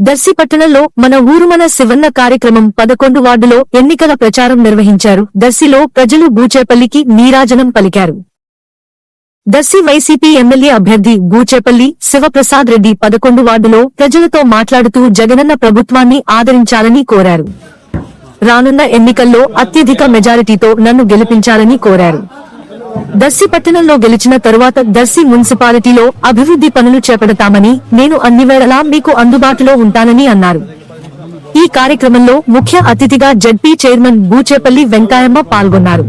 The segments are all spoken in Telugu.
దర్శిపట్టణంలో మన ఊరు మన శివన్న కార్యక్రమం పదకొండు వార్డులో ఎన్నికల ప్రచారం నిర్వహించారు. దర్శిలో ప్రజలు బూచేపల్లికి నీరాజనం పలికారు. దర్శి వైసీపీ ఎమ్మెల్యే అభ్యర్థి బూచేపల్లి శివప్రసాద్ రెడ్డి పదకొండు వార్డులో ప్రజలతో మాట్లాడుతూ జగనన్న ప్రభుత్వాన్ని ఆదరించాలని కోరారు. రానున్న ఎన్నికల్లో అత్యధిక మెజారిటీతో నన్ను గెలిపించాలని కోరారు. దర్శి పట్టణంలో గెలిచిన తరువాత దర్శి మున్సిపాలిటీలో అభివృద్ధి పనులు చేపడతామని నేను అన్ని వేళలా మీకు అందుబాటులో ఉంటానని అన్నారు. ఈ కార్యక్రమంలో ముఖ్య అతిథిగా జడ్పీ చైర్మన్ బూచేపల్లి వెంకాయమ్మ పాల్గొన్నారు.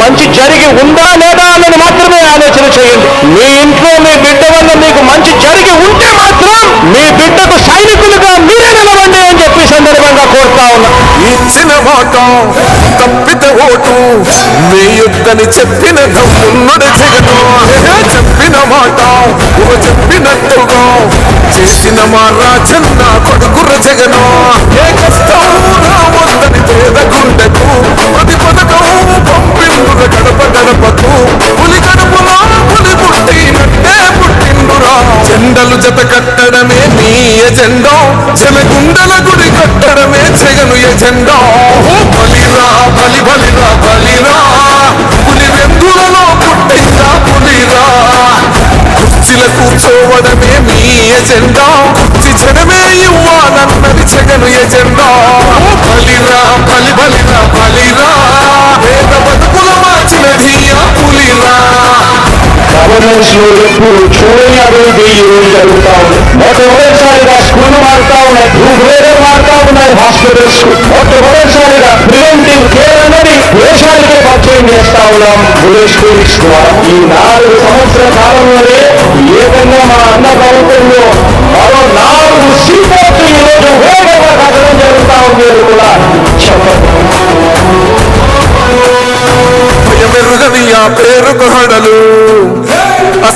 మంచి జరిగి ఉందా లేదా అన్నది మాత్రమే ఆలోచన చేయండి. మీ ఇంట్లో మీ బిడ్డ వల్ల మీకు మంచి జరిగి ఉంటే మాత్రం మీ బిడ్డకు సైనికులుగా మీరే నిలవండి అని చెప్పి సందర్భంగా కోరుతా ఉన్నా. ఇచ్చిన మాట తప్పిత ఓటు వేయొద్దని చెప్పిన జగను చెప్పిన మాట చెప్పినట్టుగా చేసిన మా రాజన్న కొడుకుర జగను ఏ కష్టం? జత కట్టడమే మీ ఎజెండా. చెలగుండల గుడి కట్టడమే చెగను ఎజెండో. బలిరా బలి బలిరా బలిరా. పులి వెందులలో పుట్టిందా పులిరా. కుర్చీల కూర్చోవడమే మీ ఎజెండా. కుర్చీ జనమే ఇవ్వాలన్నది చెగను ఎజెండా. గవర్నెన్స్లో ఎప్పుడు చూడని అభివృద్ధి ఈ రోజు జరుగుతా ఉంది మొట్టమొదటిసారిగా స్కూల్ మారుతా ఉన్నాయి భూగ్రేడే మారుతా ఉన్నాయి హాస్పిటల్స్ మొట్టమొదటిసారిగా ప్రివెంటివ్ కేర్ అనేది దేశానికే పరిచయం చేస్తా ఉన్నాం విలేజ్ క్లినిక్స్ ద్వారా ఈ నాలుగు సంవత్సరాల కాలంలోనే ఏకంగా మా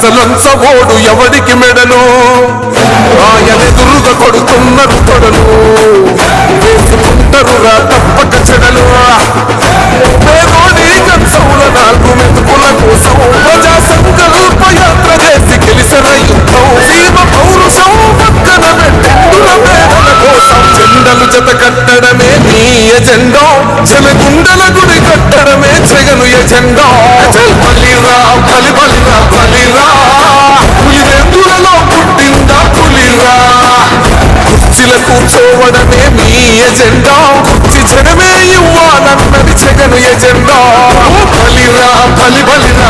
అసలంచబోడు ఎవడికి మెడలు? ఆయనెదురుగా కొడుతున్నారు తొడలు. వేసుకుంటారుగా తప్పక చెడలు. పేదోడి నాలుగు మెతుకుల కోసం ప్రజా సంకల్ప యాత్ర చేసి గెలిసిన యుద్ధం. జీవ పౌరుషం పక్కన పెట్టిండుల పేదల కోసం. జెండలు జత కట్టడమే నీ ఎజెండా. చెలగుండల గుడి కట్టడమే జగను ఎజెండా. కుర్చీల మీ ఎజెండా. కుర్చీ జనమే ఇవ్వాలన్నది జగను ఎజెండా. బలిరా బలి బలిరా.